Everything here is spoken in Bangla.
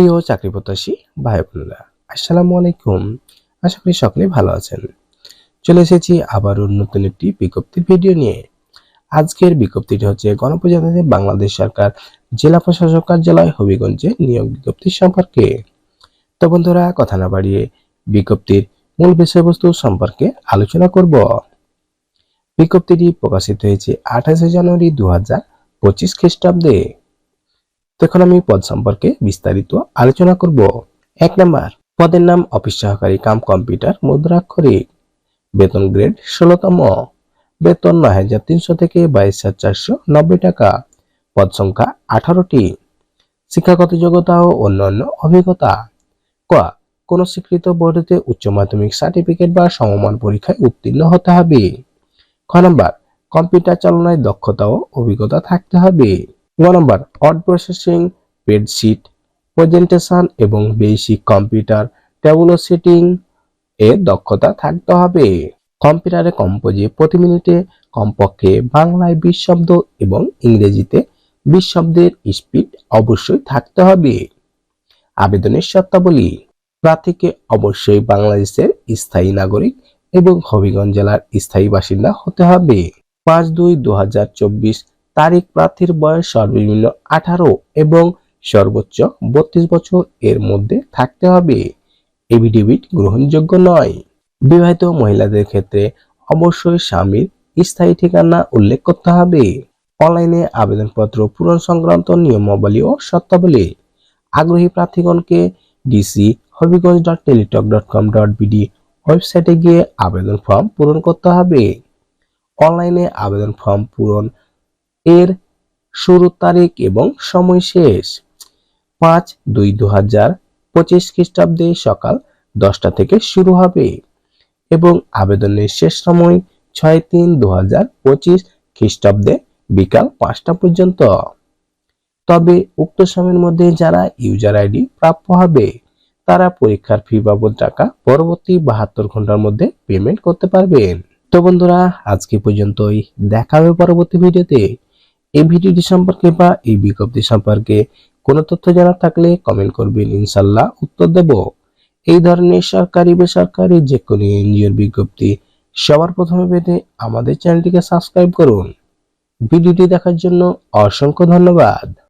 প্রিয় চাকরি প্রত্যাশী ভাই বোনেরা, আসসালামু আলাইকুম। আশা করি সকলে ভালো আছেন। চলে এসেছি আবারও নতুন একটি বিজ্ঞপ্তির ভিডিও নিয়ে। আজকের বিজ্ঞপ্তিটি হচ্ছে গণপ্রজাতন্ত্রী বাংলাদেশ সরকার জেলা প্রশাসক কার্যালয় হবিগঞ্জে নিয়োগ বিজ্ঞপ্তি সম্পর্কে। তো বন্ধুরা, কথা না বাড়িয়ে বিজ্ঞপ্তির মূল বিষয়বস্তু সম্পর্কে আলোচনা করব। বিজ্ঞপ্তিটি প্রকাশিত হয়েছে আঠাশে জানুয়ারি দু হাজার পঁচিশ খ্রিস্টাব্দে। তো এখন আমি পদ সম্পর্কে বিস্তারিত আলোচনা করব। এক নাম্বার, পদের নাম অফিস সহকারী কাম কম্পিউটার মুদ্রাক্ষরিক। বেতন গ্রেড ষোলতম। বেতন নয় হাজার তিনশো থেকে বাইশ হাজার চারশো নব্বই টাকা। পদ সংখ্যা আঠারোটি। শিক্ষাগত যোগ্যতা ও অন্যান্য অভিজ্ঞতা। ক, কোন স্বীকৃত বোর্ডেতে উচ্চ মাধ্যমিক সার্টিফিকেট বা সমমান পরীক্ষায় উত্তীর্ণ হতে হবে। খ নম্বর, কম্পিউটার চালনায় দক্ষতা ও অভিজ্ঞতা থাকতে হবে। Number word processing spreadsheet presentation এবং বেসিক কম্পিউটার ট্যাবুলো সেটিং এ দক্ষতা থাকতে হবে। কম্পিউটারে কম্পোজে প্রতি মিনিটে কমপক্ষে বাংলায় বিশ শব্দ এবং ইংরেজিতে বিশ শব্দের স্পিড অবশ্যই থাকতে হবে। আবেদনের শর্তাবলী, প্রার্থীকে অবশ্যই বাংলাদেশের স্থায়ী নাগরিক এবং হবিগঞ্জ জেলার স্থায়ী বাসিন্দা হতে হবে। পাঁচ দুই দু হাজার চব্বিশ তারিখ প্রার্থীর বয়স সর্বনিম্ন আঠারো এবং সর্বোচ্চ বত্রিশ বছর। এর মধ্যে থাকতে হবে। এভিডেভিট গ্রহণযোগ্য নয়। বিবাহিত মহিলাদের ক্ষেত্রে অবশ্যই স্বামীর স্থায়ী ঠিকানা উল্লেখ করতে হবে। অনলাইনে আবেদনপত্র পূরণ সংক্রান্ত নিয়মাবলী ও শর্তাবলী। আগ্রহী প্রার্থীগণকে DC Habiganj dot teletalk dot com dot BD ওয়েবসাইটে গিয়ে আবেদন ফর্ম পূরণ করতে হবে। অনলাইনে আবেদন ফর্ম পূরণ এর শুরু তারিখ এবং সময় শেষ। পাঁচ দুই দু হাজার পঁচিশ খ্রিস্টাব্দে সকাল দশটা থেকে শুরু হবে এবং আবেদনের শেষ সময় ছয় তিন দু হাজার পঁচিশ খ্রিস্টাব্দে বিকাল পাঁচটা পর্যন্ত। তবে উক্ত সময়ের মধ্যে যারা ইউজার আইডি প্রাপ্য হবে, তারা পরীক্ষার ফি বাবদ টাকা পরবর্তী বাহাত্তর ঘণ্টার মধ্যে পেমেন্ট করতে পারবেন। তো বন্ধুরা, আজকে পর্যন্তই। দেখা হবে পরবর্তী ভিডিওতে। এই ভিডিওটি সম্পর্কে বা এই বিজ্ঞপ্তি সম্পর্কে কোনো তথ্য জানার থাকলে কমেন্ট করবেন ইনশাল্লাহ উত্তর দেব। এই ধরনের সরকারি, বেসরকারি যে কোনো এনজিওর বিজ্ঞপ্তি সবার প্রথমে পেতে আমাদের চ্যানেলটিকে সাবস্ক্রাইব করুন। ভিডিওটি দেখার জন্য অসংখ্য ধন্যবাদ।